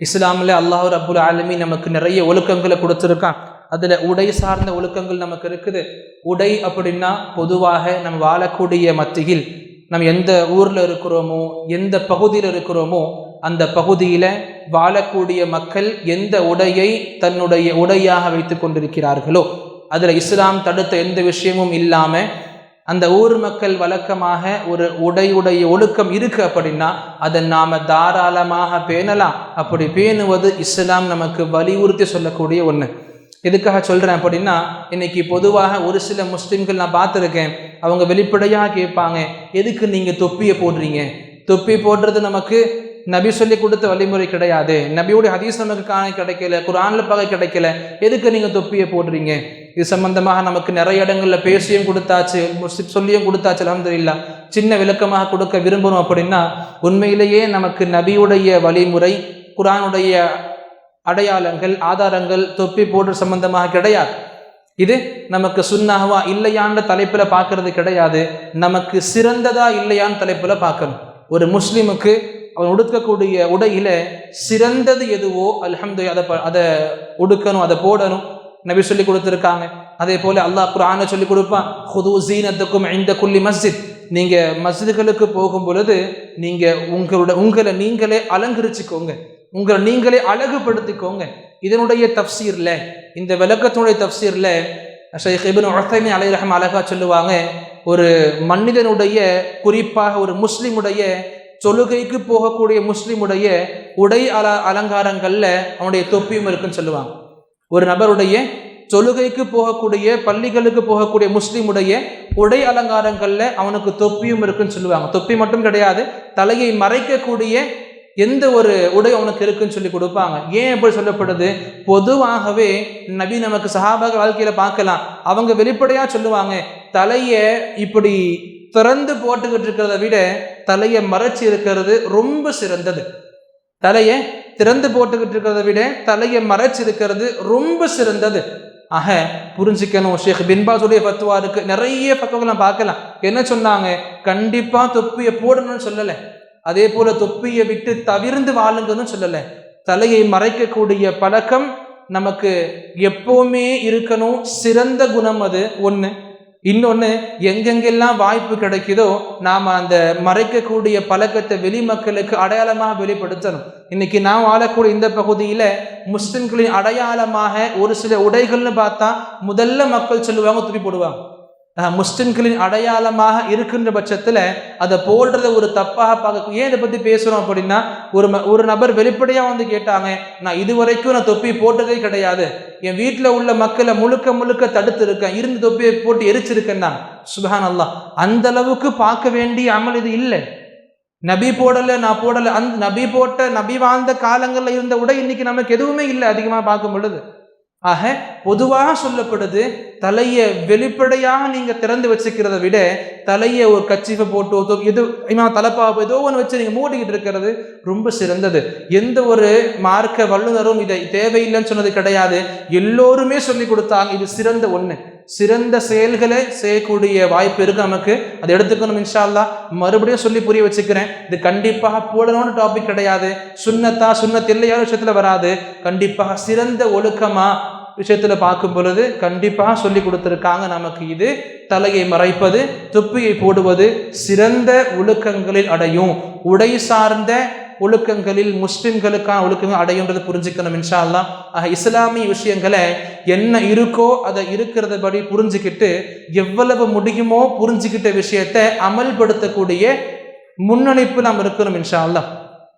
இஸ்லாமில் அல்லாஹ் ரபுல் ஆலமி நமக்கு நிறைய ஒழுக்கங்களை கொடுத்துருக்கான். அதில் உடை சார்ந்த ஒழுக்கங்கள் நமக்கு இருக்குது. உடை அப்படின்னா பொதுவாக நம்ம வாழக்கூடிய மத்தியில் நம்ம எந்த ஊரில் இருக்கிறோமோ எந்த பகுதியில் இருக்கிறோமோ அந்த பகுதியில் வாழக்கூடிய மக்கள் எந்த உடையை தன்னுடைய உடையாக வைத்து கொண்டிருக்கிறார்களோ அதில் இஸ்லாம் தடுத்த எந்த விஷயமும் இல்லாமல் அந்த ஊர் மக்கள் வழக்கமாக ஒரு உடையுடைய ஒழுக்கம் இருக்கு அப்படின்னா அதை நாம தாராளமாக பேணலாம். அப்படி பேணுவது இஸ்லாம் நமக்கு வலியுறுத்தி சொல்லக்கூடிய ஒன்று எதுக்காக சொல்கிறேன் அப்படின்னா இன்னைக்கு பொதுவாக ஒரு சில முஸ்லீம்கள் நான் பார்த்துருக்கேன் அவங்க வெளிப்படையாக கேட்பாங்க எதுக்கு நீங்கள் தொப்பியை போடுறீங்க? தொப்பி போடுறது நமக்கு நபி சொல்லி கொடுத்த வழிமுறை கிடையாது. நபியோடைய ஹதீஸ் நமக்கு காண கிடைக்கல குரானில் பகை கிடைக்கல. எதுக்கு நீங்கள் தொப்பியை போடுறீங்க? இது சம்பந்தமாக நமக்கு நிறைய இடங்களில் பேசியும் கொடுத்தாச்சு சொல்லியும் கொடுத்தாச்சு அலமதுல்லா சின்ன விளக்கமாக கொடுக்க விரும்பணும் அப்படின்னா உண்மையிலேயே நமக்கு நபியுடைய வழிமுறை குரானுடைய அடையாளங்கள் ஆதாரங்கள் தொப்பி போடுற சம்பந்தமாக கிடையாது. இது நமக்கு சுண்ணாகவா இல்லையான்ற தலைப்பில் பார்க்கறது கிடையாது. நமக்கு சிறந்ததா இல்லையான்னு தலைப்பில் பார்க்கணும். ஒரு முஸ்லீமுக்கு அவன் உடுக்கக்கூடிய உடையில சிறந்தது எதுவோ அல்ஹம்து அதை அதை உடுக்கணும் அதை போடணும். நபி சொல்லி கொடுத்துருக்காங்க. அதே போல அல்லாஹ் குரானை சொல்லி கொடுப்பான். ஹுது ஜீனத்துக்கும் இந்த குல்லி மஸ்ஜித். நீங்க மஸ்ஜிதுகளுக்கு போகும் பொழுது நீங்க உங்களோட உங்களை நீங்களே அலங்கரிச்சுக்கோங்க. உங்களை நீங்களே அழகுபடுத்திக்கோங்க. இதனுடைய தப்சீர்ல இந்த விளக்கத்தினுடைய தஃப்சீர்ல ஷைக் இப்னு அலை ரஹம் அழகா சொல்லுவாங்க ஒரு மனிதனுடைய குறிப்பாக ஒரு முஸ்லிமுடைய தொழுகைக்கு போகக்கூடிய முஸ்லிமுடைய உடை அல அலங்காரங்களில் அவனுடைய தொப்பியும் இருக்குன்னு சொல்லுவாங்க. ஒரு நபருடைய தொழுகைக்கு போகக்கூடிய பள்ளிகளுக்கு போகக்கூடிய முஸ்லீமுடைய உடை அலங்காரங்களில் அவனுக்கு தொப்பியும் இருக்குன்னு சொல்லுவாங்க. தொப்பி மட்டும் கிடையாது தலையை மறைக்கக்கூடிய எந்த ஒரு உடை அவனுக்கு இருக்குன்னு சொல்லி கொடுப்பாங்க. ஏன் எப்படி சொல்லப்படுது? பொதுவாகவே நபி நமக்கு சஹாபாக வாழ்க்கையில் பார்க்கலாம். அவங்க வெளிப்படையாக சொல்லுவாங்க தலையை இப்படி திறந்து போட்டுக்கிட்டு இருக்கிறத விட தலையை மறைச்சி இருக்கிறது ரொம்ப சிறந்தது. தலையை திறந்து போட்டுக்கிட்டு இருக்கிறத விட தலையை மறைச்சிருக்கிறது ரொம்ப சிறந்தது. ஆக புரிஞ்சுக்கணும். ஷேக் பின்பாசுடைய ஃபத்துவா இருக்கு. நிறைய ஃபத்துவங்களை பார்க்கலாம். என்ன சொன்னாங்க? கண்டிப்பா தொப்பியை போடணும்னு சொல்லலை. அதே போல தொப்பியை விட்டு தவிர்ந்து வாழுங்கன்னு சொல்லலை. தலையை மறைக்கக்கூடிய பழக்கம் நமக்கு எப்போவுமே இருக்கணும். சிறந்த குணம் அது. ஒன்று இன்னொன்று எங்கெங்கெல்லாம் வாய்ப்பு கிடைக்குதோ நாம் அந்த மறைக்கக்கூடிய பழக்கத்தை வெளி மக்களுக்கு அடையாளமாக வெளிப்படுத்தணும். இன்னைக்கு நான் வாழக்கூடிய இந்த பகுதியில் முஸ்லிம்களின் அடையாளமாக ஒரு சில உடைகள்னு பார்த்தா முதல்ல மக்கள் சொல்லுவாங்க துப்பி போடுவாங்க முஸ்லிம்களின் அடையாளமாக இருக்கின்ற பட்சத்தில் அதை போடுறத ஒரு தப்பாக பார்க்க ஏன் இதை பற்றி பேசுகிறோம் அப்படின்னா ஒரு ஒரு நபர் வெளிப்படையாக வந்து கேட்டாங்க நான் இதுவரைக்கும் நான் தொப்பி போட்டதே கிடையாது. என் வீட்டில் உள்ள மக்களை முழுக்க முழுக்க தடுத்து இருக்கேன் இருந்து தொப்பியை போட்டு எரிச்சிருக்கேன் நான். சுபஹான் அல்லா அந்த அளவுக்கு பார்க்க வேண்டிய அமல் இது இல்லை. நபி போடலை நான் போடலை. அந்த நபி போட்ட நபி வாழ்ந்த காலங்களில் இருந்த உடை இன்னைக்கு நமக்கு எதுவுமே இல்லை அதிகமாக பார்க்கும் பொழுது. ஆக பொதுவாக சொல்லப்படுது தலையை வெளிப்படையாக நீங்கள் திறந்து வச்சுக்கிறத விட தலையை ஒரு கச்சிஃபை போட்டு எது இமா தலைப்பாவை ஏதோ ஒன்று வச்சு நீங்கள் மூடிக்கிட்டு இருக்கிறது ரொம்ப சிறந்தது. எந்த ஒரு மார்க்க வல்லுநரும் இதை தேவையில்லைன்னு சொன்னது கிடையாது. எல்லோருமே சொல்லி கொடுத்தாங்க இது சிறந்த ஒன்று சிறந்த செயல்களை செய்யக்கூடிய வாய்ப்பு இருக்கு நமக்கு. அதை எடுத்துக்கணும் இன்ஷால்லா மறுபடியும் சொல்லி புரிய வச்சுக்கிறேன். இது கண்டிப்பாக போடணும்னு டாபிக் கிடையாது. சுண்ணத்தா சுண்ணத் இல்லையா விஷயத்துல வராது. கண்டிப்பாக சிறந்த ஒழுக்கமா விஷயத்தில் பார்க்கும் பொழுது கண்டிப்பாக சொல்லி கொடுத்துருக்காங்க. நமக்கு இது தலையை மறைப்பது தொப்பியை போடுவது சிறந்த ஒழுக்கங்களில் அடையும். உடை சார்ந்த ஒழுக்கங்களில் முஸ்லிம்களுக்கான ஒழுக்கங்கள் அடையுன்றது புரிஞ்சுக்கணும் இன்ஷா அல்லாஹ் ஆக இஸ்லாமிய விஷயங்களை என்ன இருக்கோ அதை இருக்கிறத படி புரிஞ்சுக்கிட்டு எவ்வளவு முடியுமோ புரிஞ்சுக்கிட்ட விஷயத்தை அமல்படுத்தக்கூடிய முன்னணிப்பு நாம் இருக்கணும் இன்ஷா அல்லாஹ்